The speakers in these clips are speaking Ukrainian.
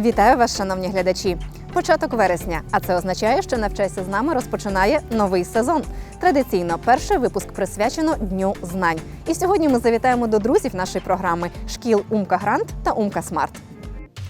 Вітаю вас, шановні глядачі! Початок вересня, а це означає, що навчайся з нами розпочинає новий сезон. Традиційно перший випуск присвячено Дню знань. І сьогодні ми завітаємо до друзів нашої програми шкіл Умка Грант та Умка Смарт.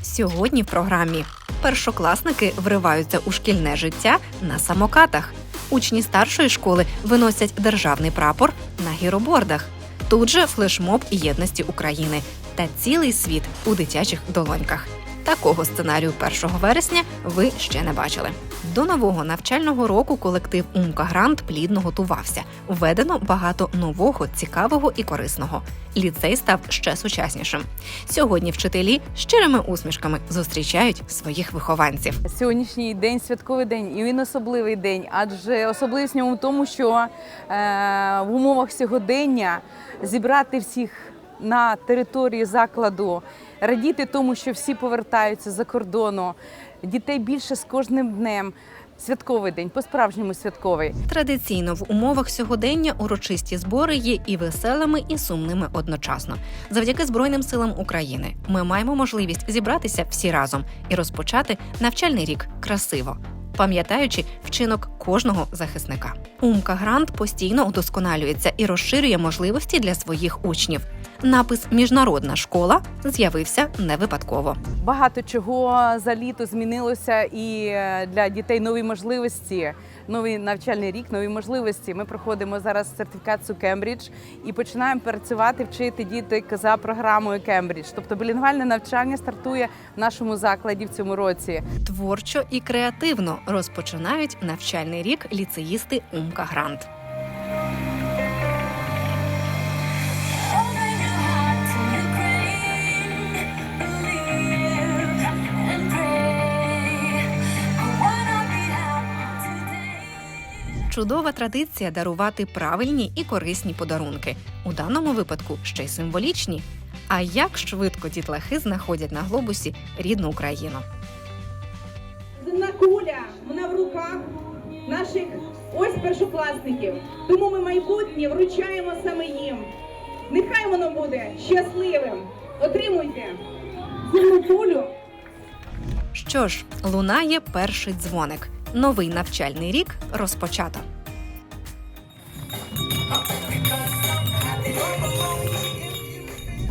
Сьогодні в програмі першокласники вриваються у шкільне життя на самокатах. Учні старшої школи виносять державний прапор на гіробордах. Тут же флешмоб єдності України та цілий світ у дитячих долоньках. Такого сценарію 1 вересня ви ще не бачили. До нового навчального року колектив Умка Грант плідно готувався. Введено багато нового, цікавого і корисного. Ліцей став ще сучаснішим. Сьогодні вчителі щирими усмішками зустрічають своїх вихованців. Сьогоднішній день святковий день, і він особливий день, адже особливість ньому в тому, що е, в умовах сьогодення зібрати всіх на території закладу, радіти тому, що всі повертаються за кордону, дітей більше з кожним днем. Святковий день, по-справжньому святковий. Традиційно в умовах сьогодення урочисті збори є і веселими, і сумними одночасно. Завдяки Збройним силам України ми маємо можливість зібратися всі разом і розпочати навчальний рік красиво. Пам'ятаючи вчинок кожного захисника, Умка Грант постійно удосконалюється і розширює можливості для своїх учнів. Напис Міжнародна школа з'явився не випадково. Багато чого за літо змінилося, і для дітей нові можливості. Новий навчальний рік, нові можливості. Ми проходимо зараз сертифікацію Кембридж і починаємо працювати, вчити діток за програмою Кембридж. Тобто білінгвальне навчання стартує в нашому закладі в цьому році. Творчо і креативно розпочинають навчальний рік ліцеїсти Умка Грант. Чудова традиція дарувати правильні і корисні подарунки. У даному випадку ще й символічні. А як швидко дітлахи знаходять на глобусі рідну Україну? Земна куля, вона в руках наших ось першокласників. Тому ми майбутнє вручаємо саме їм. Нехай воно буде щасливим. Отримуйте земну кулю. Що ж, лунає перший дзвоник. Новий навчальний рік розпочато.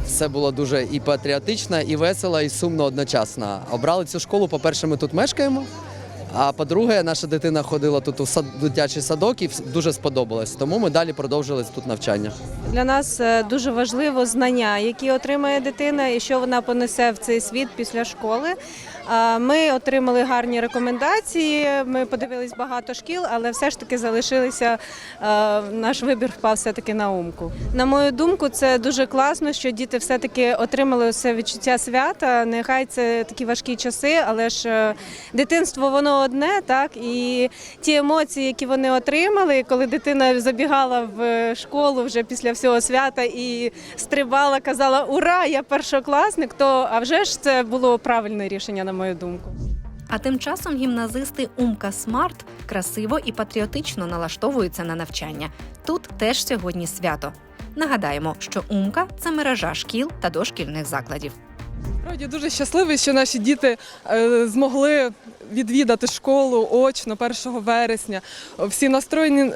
Все було дуже і патріотично, і весело, і сумно одночасно. Обрали цю школу. По-перше, ми тут мешкаємо. А по-друге, наша дитина ходила тут у сад, дитячий садок і дуже сподобалось. Тому ми далі продовжили тут навчання. Для нас е, дуже важливо знання, які отримає дитина, і що вона понесе в цей світ після школи. Ми отримали гарні рекомендації. Ми подивились багато шкіл, але все ж таки залишилися. е, Наш вибір впав все таки на умку. На мою думку, це дуже класно, що діти все таки отримали це відчуття свята. Нехай це такі важкі часи, але ж е, дитинство воно одне, так і ті емоції, які вони отримали, коли дитина забігала в школу вже після всього свята і стрибала, казала Ура! Я першокласник! То а вже ж це було правильне рішення, на мою думку. А тим часом гімназисти Умка Смарт красиво і патріотично налаштовуються на навчання. Тут теж сьогодні свято. Нагадаємо, що Умка це мережа шкіл та дошкільних закладів. Справді дуже щасливий, що наші діти е, змогли відвідати школу очно 1 вересня. Всі настроєні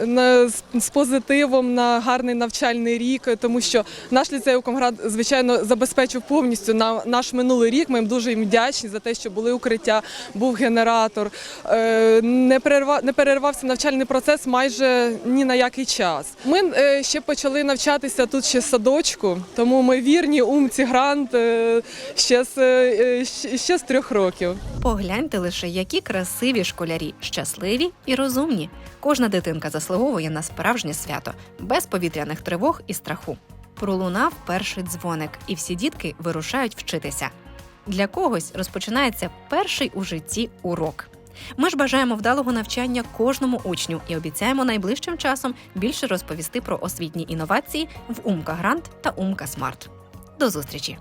з, позитивом на гарний навчальний рік, тому що наш ліцей Укомград, звичайно, забезпечив повністю наш минулий рік. Ми їм дуже їм вдячні за те, що були укриття, був генератор. Е, не, перервався навчальний процес майже ні на який час. Ми е, ще почали навчатися тут ще садочку, тому ми вірні умці грант ще з, е, ще- ще з трьох років. Погляньте лише, які красиві школярі, щасливі і розумні. Кожна дитинка заслуговує на справжнє свято, без повітряних тривог і страху. Пролунав перший дзвоник, і всі дітки вирушають вчитися. Для когось розпочинається перший у житті урок. Ми ж бажаємо вдалого навчання кожному учню і обіцяємо найближчим часом більше розповісти про освітні інновації в Умка Грант та Умка Смарт. До зустрічі!